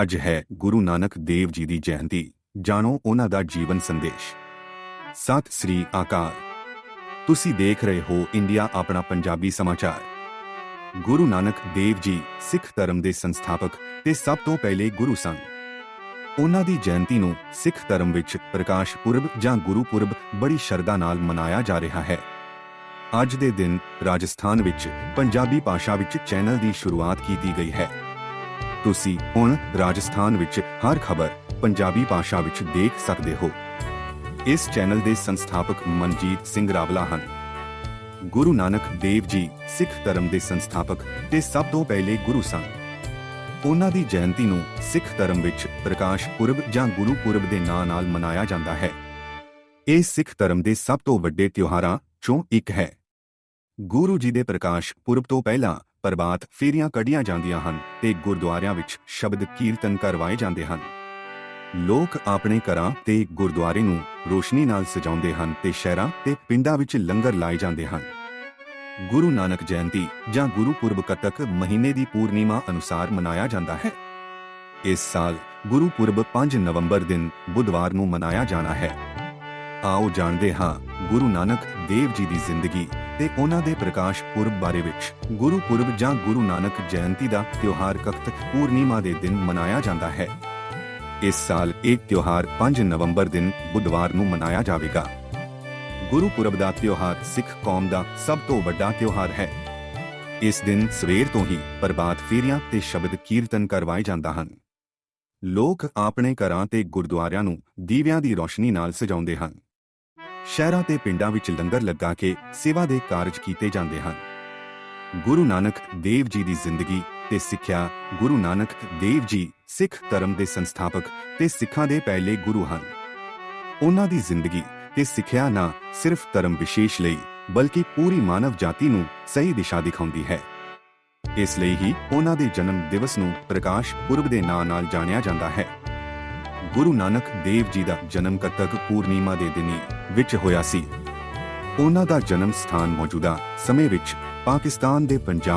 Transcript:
ਅੱਜ ਹੈ ਗੁਰੂ ਨਾਨਕ ਦੇਵ ਜੀ ਦੀ ਜਯੰਤੀ। ਜਾਣੋ ਉਹਨਾਂ ਦਾ ਜੀਵਨ ਸੰਦੇਸ਼। ਸਤਿ ਸ੍ਰੀ ਅਕਾਲ। ਤੁਸੀਂ ਦੇਖ ਰਹੇ ਹੋ ਇੰਡੀਆ ਆਪਣਾ ਪੰਜਾਬੀ ਸਮਾਚਾਰ। ਗੁਰੂ ਨਾਨਕ ਦੇਵ ਜੀ, ਸਿੱਖ ਧਰਮ ਦੇ ਸੰਸਥਾਪਕ ਤੇ ਸਭ ਤੋਂ ਪਹਿਲੇ ਗੁਰੂ ਸਨ। ਉਹਨਾਂ ਦੀ ਜਯੰਤੀ ਨੂੰ ਸਿੱਖ ਧਰਮ ਵਿੱਚ ਪ੍ਰਕਾਸ਼ ਪੁਰਬ ਜਾਂ ਗੁਰੂ ਪੁਰਬ ਬੜੀ ਸ਼ਰਧਾ ਨਾਲ ਮਨਾਇਆ ਜਾ ਰਿਹਾ ਹੈ। ਅੱਜ ਦੇ ਦਿਨ ਰਾਜਸਥਾਨ ਵਿੱਚ ਪੰਜਾਬੀ ਭਾਸ਼ਾ ਵਿੱਚ ਚੈਨਲ ਦੀ ਸ਼ੁਰੂਆਤ ਕੀਤੀ ਗਈ ਹੈ। ਤੁਸੀਂ ਹੁਣ ਰਾਜਸਥਾਨ ਵਿੱਚ ਹਰ ਖਬਰ ਪੰਜਾਬੀ ਭਾਸ਼ਾ ਵਿੱਚ ਦੇਖ ਸਕਦੇ ਹੋ। ਇਸ ਚੈਨਲ ਦੇ ਸੰਸਥਾਪਕ ਮਨਜੀਤ ਸਿੰਘ ਰਾਵਲਾ ਹਨ। ਗੁਰੂ ਨਾਨਕ ਦੇਵ ਜੀ ਸਿੱਖ ਧਰਮ ਦੇ ਸੰਸਥਾਪਕ ਤੇ ਸਭ ਤੋਂ ਪਹਿਲੇ ਗੁਰੂ ਸਨ। ਉਹਨਾਂ ਦੀ ਜਯੰਤੀ ਨੂੰ ਸਿੱਖ ਧਰਮ ਵਿੱਚ ਪ੍ਰਕਾਸ਼ ਪੁਰਬ ਜਾਂ ਗੁਰੂ ਪੁਰਬ ਦੇ ਨਾਂ ਨਾਲ ਮਨਾਇਆ ਜਾਂਦਾ ਹੈ। ਇਹ ਸਿੱਖ ਧਰਮ ਦੇ ਸਭ ਤੋਂ ਵੱਡੇ ਤਿਉਹਾਰਾਂ ਚੋਂ ਇੱਕ ਹੈ। ਗੁਰੂ ਜੀ ਦੇ ਪ੍ਰਕਾਸ਼ ਪੁਰਬ ਤੋਂ ਪਹਿਲਾਂ ਪ੍ਰਭਾਤ ਫੇਰੀਆਂ ਕੱਢੀਆਂ ਜਾਂਦੀਆਂ ਹਨ ਤੇ ਗੁਰਦੁਆਰਿਆਂ ਵਿੱਚ ਸ਼ਬਦ ਕੀਰਤਨ ਕਰਵਾਏ ਜਾਂਦੇ ਹਨ। ਲੋਕ ਆਪਣੇ ਘਰਾਂ ਤੇ ਗੁਰਦੁਆਰੇ ਨੂੰ ਰੋਸ਼ਨੀ ਨਾਲ ਸਜਾਉਂਦੇ ਹਨ ਤੇ ਸ਼ਹਿਰਾਂ ਤੇ ਪਿੰਡਾਂ ਵਿੱਚ ਲੰਗਰ ਲਾਏ ਜਾਂਦੇ ਹਨ। ਗੁਰੂ ਨਾਨਕ ਜਯੰਤੀ ਜਾਂ ਗੁਰੂ ਪੁਰਬ ਕੱਤਕ ਮਹੀਨੇ ਦੀ ਪੂਰਨਿਮਾ ਅਨੁਸਾਰ ਮਨਾਇਆ ਜਾਂਦਾ ਹੈ। ਇਸ ਸਾਲ ਗੁਰੂ ਪੁਰਬ 5 ਨਵੰਬਰ ਦਿਨ ਬੁੱਧਵਾਰ ਨੂੰ ਮਨਾਇਆ ਜਾਣਾ ਹੈ। ਆਓ ਜਾਣਦੇ ਹਾਂ ਗੁਰੂ ਨਾਨਕ ਦੇਵ ਜੀ ਦੀ ਜ਼ਿੰਦਗੀ ਤੇ ਉਹਨਾਂ ਦੇ ਪ੍ਰਕਾਸ਼ ਪੁਰਬ ਬਾਰੇ ਵਿੱਚ। ਗੁਰੂ ਪੁਰਬ ਜਾਂ ਗੁਰੂ ਨਾਨਕ ਜਯੰਤੀ ਦਾ ਤਿਉਹਾਰ ਕਖਤ ਪੂਰਨਿਮਾ ਦੇ ਦਿਨ ਮਨਾਇਆ ਜਾਂਦਾ ਹੈ। ਇਸ ਸਾਲ ਇਹ ਤਿਉਹਾਰ 5 ਨਵੰਬਰ ਦਿਨ ਬੁੱਧਵਾਰ ਨੂੰ ਮਨਾਇਆ ਜਾਵੇਗਾ। ਗੁਰੂ ਪੁਰਬ ਦਾ ਤਿਉਹਾਰ ਸਿੱਖ ਕੌਮ ਦਾ ਸਭ ਤੋਂ ਵੱਡਾ ਤਿਉਹਾਰ ਹੈ। ਇਸ ਦਿਨ ਸਵੇਰ ਤੋਂ ਹੀ ਪ੍ਰਭਾਤ ਫੇਰੀਆਂ ਤੇ ਸ਼ਬਦ ਕੀਰਤਨ ਕਰਵਾਏ ਜਾਂਦਾ ਹਨ। ਲੋਕ ਆਪਣੇ ਘਰਾਂ ਤੇ ਗੁਰਦੁਆਰਿਆਂ ਨੂੰ ਦੀਵਿਆਂ ਦੀ ਰੋਸ਼ਨੀ ਨਾਲ ਸਜਾਉਂਦੇ ਹਨ। ਸ਼ਹਿਰਾਂ ਤੇ ਪਿੰਡਾਂ ਵਿੱਚ ਲੰਗਰ ਲੱਗਾ ਕੇ ਸੇਵਾ ਦੇ ਕਾਰਜ ਕੀਤੇ ਜਾਂਦੇ ਹਨ। ਗੁਰੂ ਨਾਨਕ ਦੇਵ ਜੀ ਦੀ ਜ਼ਿੰਦਗੀ ਤੇ ਸਿੱਖਿਆ ਗੁਰੂ ਨਾਨਕ ਦੇਵ ਜੀ ਸਿੱਖ ਧਰਮ ਦੇ ਸੰਸਥਾਪਕ ਤੇ ਸਿੱਖਾਂ ਦੇ ਪਹਿਲੇ ਗੁਰੂ ਹਨ। ਉਹਨਾਂ ਦੀ ਜ਼ਿੰਦਗੀ ਤੇ ਸਿੱਖਿਆ ਨਾ ਸਿਰਫ ਧਰਮ ਵਿਸ਼ੇਸ਼ ਲਈ ਬਲਕਿ ਪੂਰੀ ਮਾਨਵ ਜਾਤੀ ਨੂੰ ਸਹੀ ਦਿਸ਼ਾ ਦਿਖਾਉਂਦੀ ਹੈ। ਇਸ ਲਈ ਹੀ ਉਹਨਾਂ ਦੇ ਜਨਮ ਦਿਵਸ ਨੂੰ ਪ੍ਰਕਾਸ਼ ਪੁਰਬ ਦੇ ਨਾਂ ਨਾਲ ਜਾਣਿਆ ਜਾਂਦਾ ਹੈ। ਗੁਰੂ ਨਾਨਕ ਦੇਵ ਜੀ ਦਾ ਜਨਮ ਕੱਤਕ ਪੂਰਨਿਮਾ ਦੇ ਦਿਨੀ ਵਿੱਚ ਹੋਇਆ ਸੀ। ਉਹਨਾਂ ਦਾ ਜਨਮ ਸਥਾਨ ਮੌਜੂਦਾ ਸਮੇਂ ਵਿੱਚ ਪਾਕਿਸਤਾਨ ਦੇ ਪੰਜਾਬ